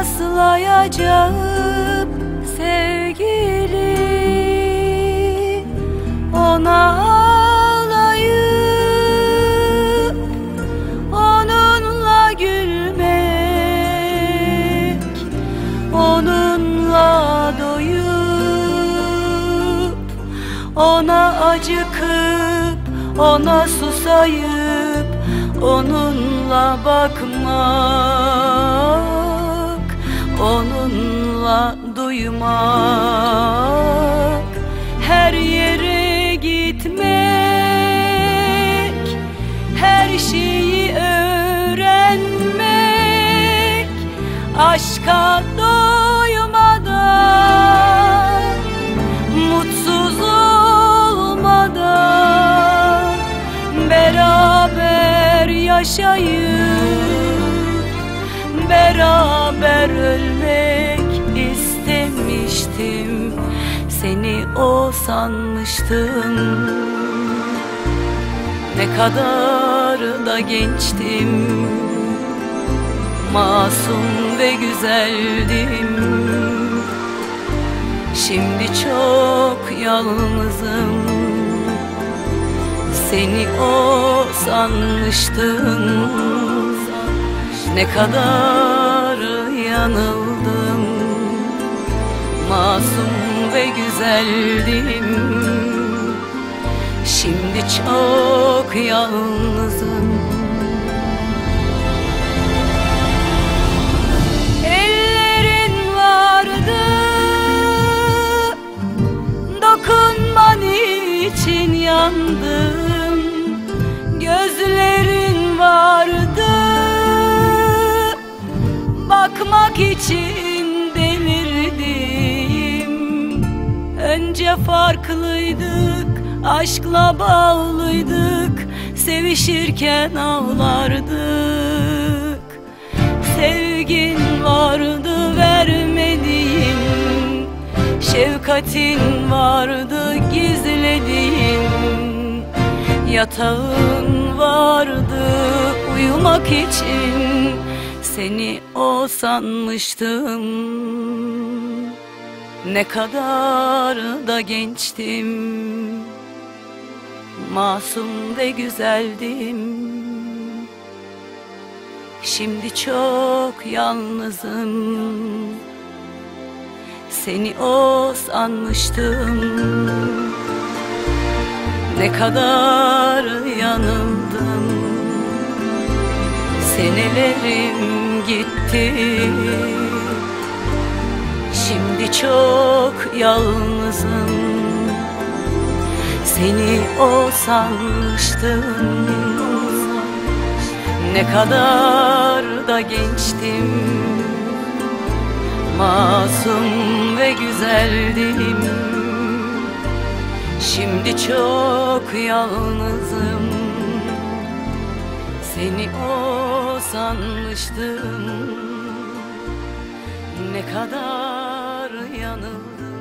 acayip sevgili. Ona ağlayıp onunla gülmek Onunla doyup ona acıkıp ona susayıp onunla bakmak onunla duymak her yere gitmek her şeyi öğrenmek aşka doymadan mutsuz olmadan beraber yaşayıp beraber ölmek istemiştim. Seni o sanmıştım. Ne kadar da gençtim. Masum ve güzeldim. Şimdi çok yalnızım. Seni o sanmıştım. Ne kadar yanıldım. Masum ve güzeldim. Şimdi çok yalnızım. Ellerin vardı. Dokunman için yandım. Gözlerin Bakmak için delirdim Önce farklıydık Aşkla bağlıydık Sevişirken ağlardık. Sevgin vardı vermediğin Şefkatin vardı gizlediğin Yatağın vardı uyumak için Seni o sanmıştım. Ne kadar da gençtim. Masum ve güzeldim. Şimdi çok yalnızım. Seni o sanmıştım. Ne kadar yanıldım Senelerim gitti. Şimdi çok yalnızım. Seni o sanmıştım. Ne kadar da gençtim. Masum ve güzeldim. Şimdi çok yalnızım. Seni o sanmıştım. Ne kadar yanıldım